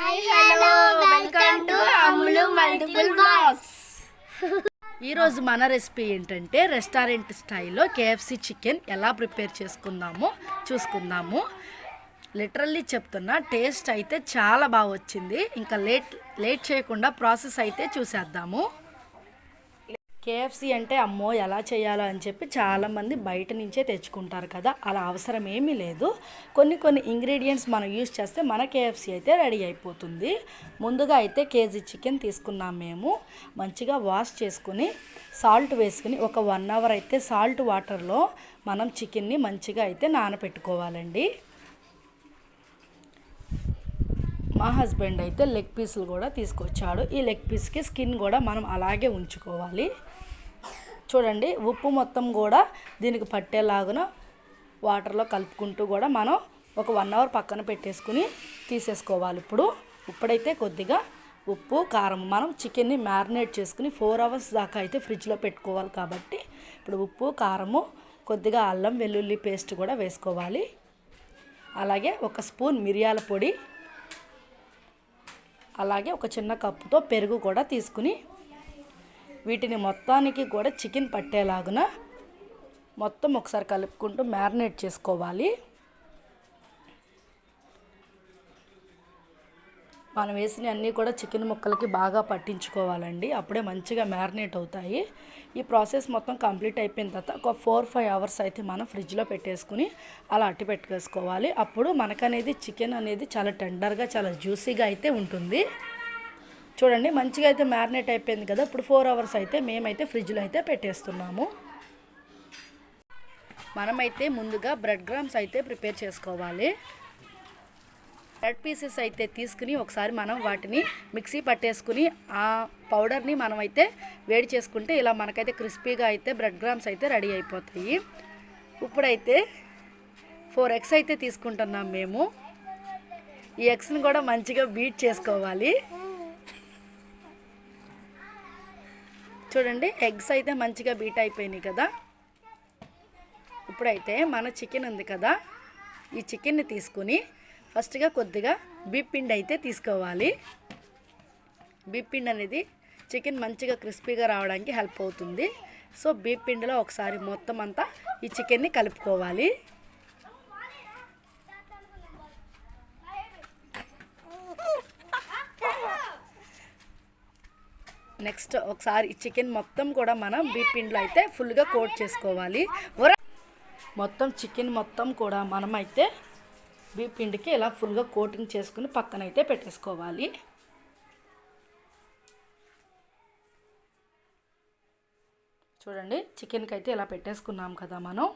Hi hello welcome to Ammulu multiple ఈరోజు మన recipe ఏంటంటే రెస్టారెంట్ స్టైల్లో కేఎఫ్సి చికెన్ ఎలా ప్రిపేర్ చేసుకుందామో చూసుకుందాము. లిటరల్లీ చెప్తున్నా టేస్ట్ అయితే చాలా బాగా వచ్చింది. ఇంకా లేట్ లేట్ చేయకుండా ప్రాసెస్ అయితే చూసేద్దాము. కేఎఫ్సి అంటే అమ్మో ఎలా చేయాలో అని చెప్పి చాలామంది బయట నుంచే తెచ్చుకుంటారు కదా. అలా అవసరం ఏమీ లేదు. కొన్ని కొన్ని ఇంగ్రీడియంట్స్ మనం యూజ్ చేస్తే మన కేఎఫ్సి అయితే రెడీ అయిపోతుంది. ముందుగా అయితే కేజీ చికెన్ తీసుకున్నాం మేము. మంచిగా వాష్ చేసుకుని సాల్ట్ వేసుకుని ఒక వన్ అవర్ అయితే సాల్ట్ వాటర్లో మనం చికెన్ని మంచిగా అయితే నానబెట్టుకోవాలండి మా హస్బెండ్ అయితే లెగ్ పీసులు కూడా తీసుకొచ్చాడు. ఈ లెగ్ పీస్కి స్కిన్ కూడా మనం అలాగే ఉంచుకోవాలి. చూడండి ఉప్పు మొత్తం కూడా దీనికి పట్టేలాగున వాటర్లో కలుపుకుంటూ కూడా మనం ఒక వన్ అవర్ పక్కన పెట్టేసుకుని తీసేసుకోవాలి. ఇప్పుడు ఇప్పుడైతే కొద్దిగా ఉప్పు కారం మనం చికెన్ని మ్యారినేట్ చేసుకుని ఫోర్ అవర్స్ దాకా అయితే ఫ్రిడ్జ్లో పెట్టుకోవాలి కాబట్టి ఇప్పుడు ఉప్పు కారము కొద్దిగా అల్లం వెల్లుల్లి పేస్ట్ కూడా వేసుకోవాలి. అలాగే ఒక స్పూన్ మిరియాల పొడి అలాగే ఒక చిన్న కప్పుతో పెరుగు కూడా తీసుకుని వీటిని మొత్తానికి కూడా చికెన్ పట్టేలాగున మొత్తం ఒకసారి కలుపుకుంటూ మ్యారినేట్ చేసుకోవాలి. మనం వేసిన అన్నీ కూడా చికెన్ ముక్కలకి బాగా పట్టించుకోవాలండి. అప్పుడే మంచిగా మ్యారినేట్ అవుతాయి. ఈ ప్రాసెస్ మొత్తం కంప్లీట్ అయిపోయిన తర్వాత ఒక ఫోర్ ఫైవ్ అవర్స్ అయితే మనం ఫ్రిడ్జ్లో పెట్టేసుకుని అలా అట్టి పెట్టుకేసుకోవాలి. అప్పుడు మనకనేది చికెన్ అనేది చాలా టెండర్గా చాలా జ్యూసీగా అయితే ఉంటుంది. చూడండి మంచిగా అయితే మ్యారినేట్ అయిపోయింది కదా. ఇప్పుడు ఫోర్ అవర్స్ అయితే మేమైతే ఫ్రిడ్జ్లో అయితే పెట్టేస్తున్నాము. మనమైతే ముందుగా బ్రెడ్ గ్రామ్స్ అయితే ప్రిపేర్ చేసుకోవాలి. బ్రెడ్ పీసెస్ అయితే తీసుకుని ఒకసారి మనం వాటిని మిక్సీ పట్టేసుకుని ఆ పౌడర్ని మనమైతే వేడి చేసుకుంటే ఇలా మనకైతే క్రిస్పీగా అయితే బ్రెడ్ గ్రామ్స్ అయితే రెడీ అయిపోతాయి. ఇప్పుడైతే ఫోర్ ఎగ్స్ అయితే తీసుకుంటున్నాం మేము. ఈ ఎగ్స్ని కూడా మంచిగా బీట్ చేసుకోవాలి. చూడండి ఎగ్స్ అయితే మంచిగా బీట్ అయిపోయినాయి కదా. ఇప్పుడైతే మన చికెన్ ఉంది కదా ఈ చికెన్ని తీసుకుని ఫస్ట్గా కొద్దిగా బీప్ పిండి అయితే తీసుకోవాలి. బీప్ పిండి అనేది చికెన్ మంచిగా క్రిస్పీగా రావడానికి హెల్ప్ అవుతుంది. సో బిప్పిండిలో ఒకసారి మొత్తం అంతా ఈ చికెన్ని కలుపుకోవాలి. నెక్స్ట్ ఒకసారి ఈ చికెన్ మొత్తం కూడా మనం బీప్ పిండిలో అయితే ఫుల్గా కోట్ చేసుకోవాలి. మొత్తం చికెన్ మొత్తం కూడా మనమైతే బీప్ పిండికి ఇలా ఫుల్గా కోటింగ్ చేసుకుని పక్కన అయితే పెట్టేసుకోవాలి. చూడండి చికెన్కి అయితే ఇలా పెట్టేసుకున్నాం కదా మనం.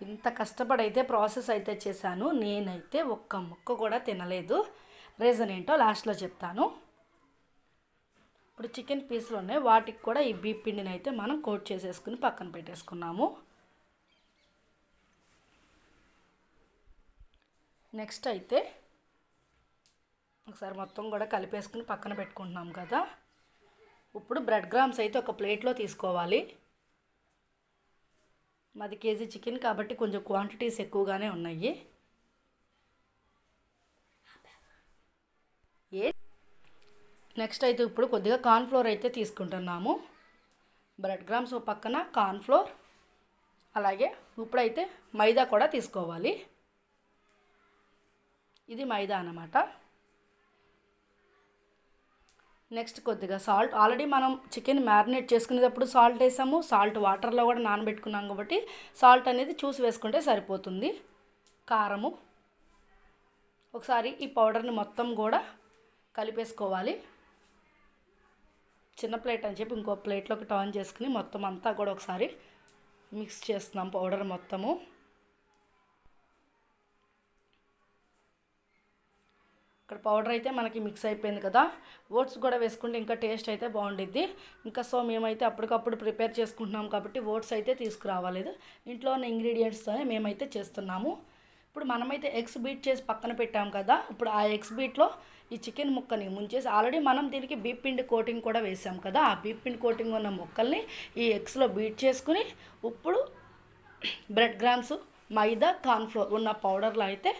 ఇంత కష్టపడి అయితే ప్రాసెస్ అయితే చేశాను. నేనైతే ఒక్క ముక్క కూడా తినలేదు. రీజన్ ఏంటో లాస్ట్లో చెప్తాను. ఇప్పుడు చికెన్ పీసులు ఉన్నాయి. వాటికి కూడా ఈ బీప్ పిండిని అయితే మనం కోట్ చేసేసుకుని పక్కన పెట్టేసుకున్నాము. నెక్స్ట్ అయితే ఒకసారి మొత్తం కూడా కలిపేసుకుని పక్కన పెట్టుకుంటున్నాం కదా. ఇప్పుడు బ్రెడ్ గ్రామ్స్ అయితే ఒక ప్లేట్లో తీసుకోవాలి. మాది కేజీ చికెన్ కాబట్టి కొంచెం క్వాంటిటీస్ ఎక్కువగానే ఉన్నాయి ఏ నెక్స్ట్ అయితే ఇప్పుడు కొద్దిగా కార్న్ఫ్లోర్ అయితే తీసుకుంటున్నాము. బ్రెడ్ గ్రామ్స్ పక్కన కార్న్ఫ్లోర్ అలాగే ఇప్పుడైతే మైదా కూడా తీసుకోవాలి. ఇది మైదా అన్నమాట. నెక్స్ట్ కొద్దిగా సాల్ట్ ఆల్రెడీ మనం చికెన్ మ్యారినేట్ చేసుకునేటప్పుడు సాల్ట్ వేసాము. సాల్ట్ వాటర్లో కూడా నానబెట్టుకున్నాం కాబట్టి సాల్ట్ అనేది చూసి వేసుకుంటే సరిపోతుంది. కారము ఒకసారి ఈ పౌడర్ని మొత్తం కూడా కలిపేసుకోవాలి. చిన్న ప్లేట్ అని చెప్పి ఇంకో ప్లేట్లోకి టర్న్ చేసుకుని మొత్తం అంతా కూడా ఒకసారి మిక్స్ చేస్తున్నాం పౌడర్ మొత్తము. ఇక్కడ పౌడర్ అయితే మనకి మిక్స్ అయిపోయింది కదా. ఓట్స్ కూడా వేసుకుంటే ఇంకా టేస్ట్ అయితే బాగుండిద్ది. ఇంకా సో మేమైతే అప్పటికప్పుడు ప్రిపేర్ చేసుకుంటున్నాం కాబట్టి ఓట్స్ అయితే తీసుకురావాలేదు. ఇంట్లో ఉన్న ఇంగ్రీడియంట్స్తోనే మేమైతే చేస్తున్నాము. ఇప్పుడు మనమైతే ఎగ్స్ బీట్ చేసి పక్కన పెట్టాం కదా. ఇప్పుడు ఆ ఎగ్స్ బీట్లో ఈ చికెన్ ముక్కని ముంచేసి ఆల్రెడీ మనం దీనికి బీప్ పిండి కోటింగ్ కూడా వేసాం కదా. ఆ బీప్ పిండి కోటింగ్ ఉన్న ముక్కల్ని ఈ ఎగ్స్లో బీట్ చేసుకుని ఇప్పుడు బ్రెడ్ గ్రామ్స్ మైదా కార్న్ఫ్లోర్ ఉన్న పౌడర్లో అయితే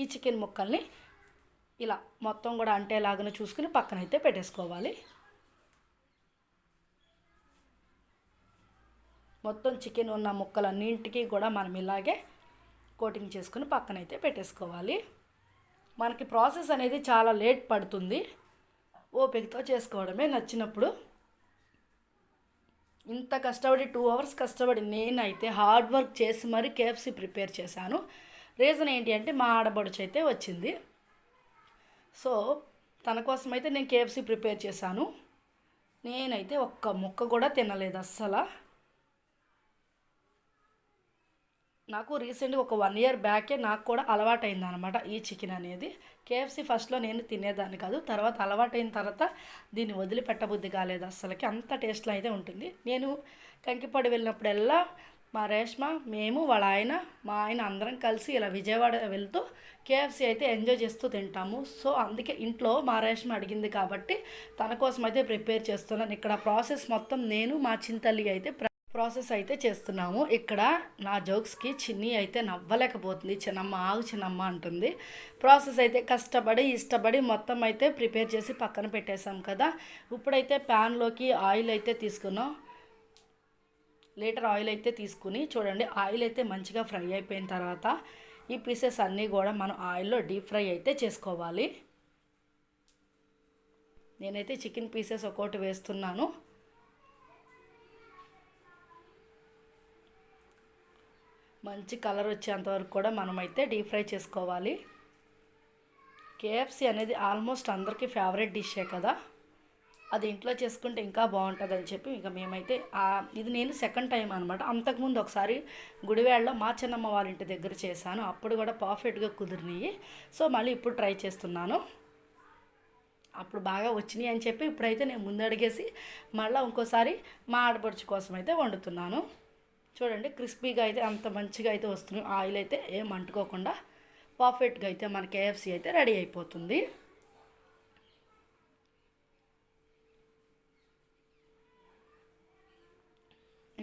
ఈ చికెన్ ముక్కల్ని ఇలా మొత్తం కూడా అంటేలాగానే చూసుకుని పక్కన అయితే పెట్టేసుకోవాలి. మొత్తం చికెన్ ఉన్న ముక్కలన్నింటికి కూడా మనం ఇలాగే కోటింగ్ చేసుకుని పక్కన అయితే పెట్టేసుకోవాలి. మనకి ప్రాసెస్ అనేది చాలా లేట్ పడుతుంది. ఓపికతో చేసుకోవడమే నచ్చినప్పుడు. ఇంత కష్టపడి టూ అవర్స్ కష్టపడి నేనైతే హార్డ్ వర్క్ చేసి మరీ కేఎఫ్సీ ప్రిపేర్ చేశాను. రీజన్ ఏంటి అంటే మా ఆడబడుచు అయితే వచ్చింది. సో తన కోసం అయితే నేను కేఎఫ్సి ప్రిపేర్ చేశాను. నేనైతే ఒక్క ముక్క కూడా తినలేదు అస్సలు. నాకు రీసెంట్గా ఒక వన్ ఇయర్ బ్యాకే నాకు కూడా అలవాటైంది అనమాట ఈ చికెన్ అనేది. కేఎఫ్సి ఫస్ట్లో నేను తినేదాన్ని కాదు తర్వాత అలవాటైన తర్వాత దీన్ని వదిలిపెట్టబుద్ధి కాలేదు అస్సలకి. అంత టేస్ట్లో అయితే ఉంటుంది. నేను కంకిపాడు వెళ్ళినప్పుడల్లా మా రేష్మ మేము వాళ్ళ ఆయన మా ఆయన అందరం కలిసి ఇలా విజయవాడ వెళ్తూ కేఎఫ్సి అయితే ఎంజాయ్ చేస్తూ తింటాము. సో అందుకే ఇంట్లో మా రేష్మ అడిగింది కాబట్టి తన కోసం అయితే ప్రిపేర్ చేస్తున్నాను. ఇక్కడ ప్రాసెస్ మొత్తం నేను మా చింతల్లి అయితే ప్రాసెస్ అయితే చేస్తున్నాము. ఇక్కడ నా జోక్స్కి చిన్ని అయితే నవ్వలేకపోతుంది. చిన్నమ్మ ఆగు చిన్నమ్మ అంటుంది. ప్రాసెస్ అయితే కష్టపడి ఇష్టపడి మొత్తం అయితే ప్రిపేర్ చేసి పక్కన పెట్టేశాం కదా. ఇప్పుడైతే ప్యాన్లోకి ఆయిల్ అయితే తీసుకున్నాం. లీటర్ ఆయిల్ అయితే తీసుకుని చూడండి ఆయిల్ అయితే మంచిగా ఫ్రై అయిపోయిన తర్వాత ఈ పీసెస్ అన్నీ కూడా మనం ఆయిల్లో డీప్ ఫ్రై అయితే చేసుకోవాలి. నేనైతే చికెన్ పీసెస్ ఒక్కొక్కటి వేస్తున్నాను. మంచి కలర్ వచ్చేంత వరకు కూడా మనమైతే డీప్ ఫ్రై చేసుకోవాలి. కేఎఫ్సి అనేది ఆల్మోస్ట్ అందరికీ ఫేవరెట్ డిషే కదా. అది ఇంట్లో చేసుకుంటే ఇంకా బాగుంటుంది అని చెప్పి ఇక మేమైతే ఇది నేను సెకండ్ టైం అనమాట అంతకుముందు ఒకసారి గుడివేళ్ళలో మా చిన్నమ్మ వాళ్ళ ఇంటి దగ్గర చేశాను. అప్పుడు కూడా పర్ఫెక్ట్గా కుదిరినాయి. సో మళ్ళీ ఇప్పుడు ట్రై చేస్తున్నాను. అప్పుడు బాగా వచ్చినాయి అని చెప్పి ఇప్పుడైతే నేను ముందడిగేసి మళ్ళీ ఇంకోసారి మా ఆడపడుచు కోసం అయితే వండుతున్నాను. చూడండి క్రిస్పీగా అయితే అంత మంచిగా అయితే వస్తుంది. ఆయిల్ అయితే ఏం అంటుకోకుండా పర్ఫెక్ట్గా అయితే మన కేఎఫ్సి అయితే రెడీ అయిపోతుంది.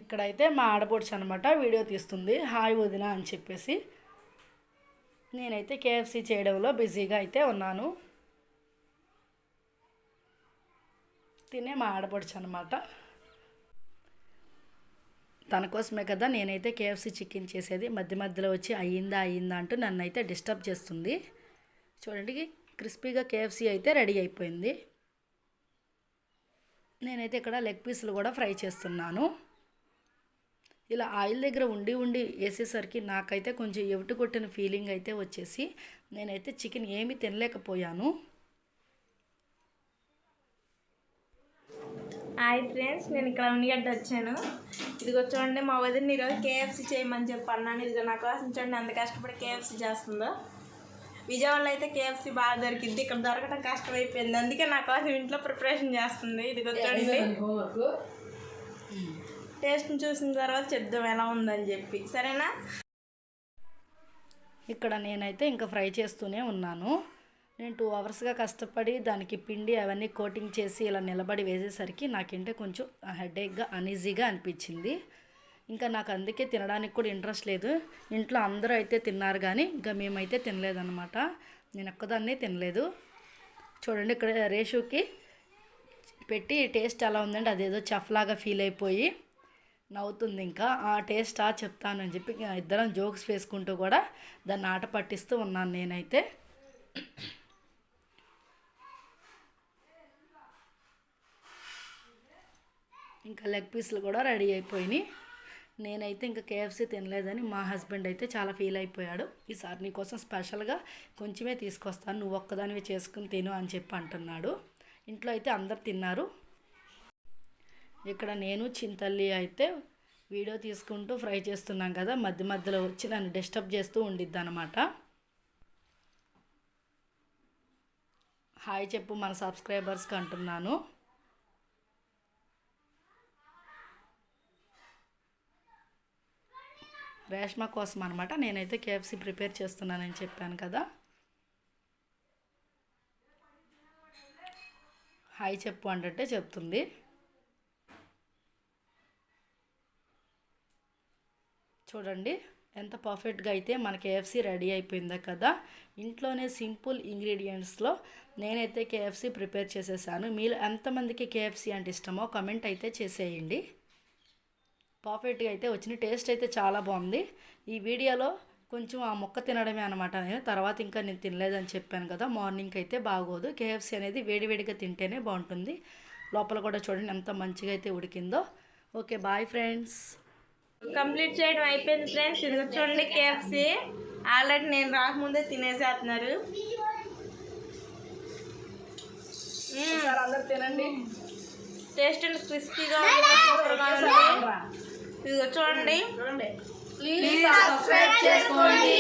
ఇక్కడైతే మా ఆడపడుచు అనమాట వీడియో తీస్తుంది. హాయ్ వదిన అని చెప్పేసి నేనైతే కేఎఫ్సి చేయడంలో బిజీగా అయితే ఉన్నాను. తినే మా ఆడపడుచు అనమాట తన కోసమే కదా నేనైతే కేఎఫ్సి చికెన్ చేసేది. మధ్య మధ్యలో వచ్చి అయ్యిందా అయ్యిందా అంటూ నన్ను అయితే డిస్టర్బ్ చేస్తుంది. చూడండి క్రిస్పీగా కేఎఫ్సి అయితే రెడీ అయిపోయింది. నేనైతే ఇక్కడ లెగ్ పీసులు కూడా ఫ్రై చేస్తున్నాను. ఇలా ఆయిల్ దగ్గర ఉండి ఉండి వేసేసరికి నాకైతే కొంచెం ఎవిటి కొట్టిన ఫీలింగ్ అయితే వచ్చేసి నేనైతే చికెన్ ఏమీ తినలేకపోయాను. హాయ్ ఫ్రెండ్స్ నేను ఇక్కడ ఉనిగడ్డ వచ్చాను. ఇదిగో చూడండి మా వదిన ఈరోజు కేఎఫ్సి చేయమని చెప్పి అన్నాను. ఇదిగో నా కోసం చూడండి ఎంత కష్టపడి కేఎఫ్సి చేస్తుందో. విజయవాడలో అయితే కేఎఫ్సి బాగా దొరికింది ఇక్కడ దొరకడం కష్టమైపోయింది. అందుకే నా కోసం ఇంట్లో ప్రిపరేషన్ చేస్తుంది. ఇదిగో చూడండి. టేస్ట్ని చూసిన తర్వాత చెప్దాం ఎలా ఉందని చెప్పి. సరేనా? ఇక్కడ నేనైతే ఇంకా ఫ్రై చేస్తూనే ఉన్నాను. నేను టూ అవర్స్గా కష్టపడి దానికి పిండి అవన్నీ కోటింగ్ చేసి ఇలా నిలబడి వేసేసరికి నాకంటే కొంచెం హెడేక్గా అనీజీగా అనిపించింది. ఇంకా నాకు అందుకే తినడానికి కూడా ఇంట్రెస్ట్ లేదు. ఇంట్లో అందరూ అయితే తిన్నారు కానీ ఇంకా మేమైతే తినలేదన్నమాట. నేను ఒక్కదాన్నే తినలేదు. చూడండి ఇక్కడ రేషుకి పెట్టి టేస్ట్ ఎలా ఉందంటే అదేదో చఫ్లాగా ఫీల్ అయిపోయి నవ్వుతుంది ఇంకా. ఆ టేస్ట్ ఆ చెప్పి ఇద్దరం జోక్స్ వేసుకుంటూ కూడా దాన్ని ఆట పట్టిస్తూ ఉన్నాను నేనైతే. ఇంకా లెగ్ పీస్లు కూడా రెడీ అయిపోయినాయి. నేనైతే ఇంకా కేఎఫ్సీ తినలేదని మా హస్బెండ్ అయితే చాలా ఫీల్ అయిపోయాడు. ఈసారి నీకోసం స్పెషల్గా కొంచెమే తీసుకొస్తాను నువ్వు ఒక్కదానివి చేసుకుని తిను అని చెప్పి అంటున్నాడు. ఇంట్లో అయితే అందరు తిన్నారు. ఇక్కడ నేను చింతల్లి అయితే వీడియో తీసుకుంటూ ఫ్రై చేస్తున్నాం కదా మధ్య మధ్యలో వచ్చి నన్ను డిస్టర్బ్ చేస్తూ ఉండిద్ది అనమాట హాయ్ చెప్పు మన సబ్స్క్రైబర్స్కి అంటున్నాను. రేష్మా కోసం అనమాట నేనైతే కేఎఫ్సీ ప్రిపేర్ చేస్తున్నానని చెప్పాను కదా. హాయ్ చెప్పు అంటే చెప్తుంది. చూడండి ఎంత పర్ఫెక్ట్గా అయితే మన కేఎఫ్సీ రెడీ అయిపోయిందా కదా. ఇంట్లోనే సింపుల్ ఇంగ్రీడియంట్స్లో నేనైతే కేఎఫ్సీ ప్రిపేర్ చేసేసాను. మీరు ఎంతమందికి కేఎఫ్సీ అంటే ఇష్టమో కమెంట్ అయితే చేసేయండి. పర్ఫెక్ట్గా అయితే వచ్చింది. టేస్ట్ అయితే చాలా బాగుంది. ఈ వీడియోలో కొంచెం ఆ మొక్క తినడమే అనమాట నేను. తర్వాత ఇంకా నేను తినలేదని చెప్పాను కదా మార్నింగ్ అయితే బాగోదు. కేఎఫ్సీ అనేది వేడివేడిగా తింటేనే బాగుంటుంది. లోపల కూడా చూడండి ఎంత మంచిగా అయితే ఉడికిందో. ఓకే బాయ్ ఫ్రెండ్స్ కంప్లీట్ చేయడం అయిపోయింది ఫ్రెండ్స్ ఇది చూడండి కేఎఫ్సి ఆల్రెడీ నేను రాకముందే తినేసేస్తున్నారు. అందరు తినండి. టేస్ట్ అండ్ క్రిస్పీగా ఉంది ఇదిగో చూడండి. ప్లీజ్ సబ్స్క్రైబ్ చేసుకోండి.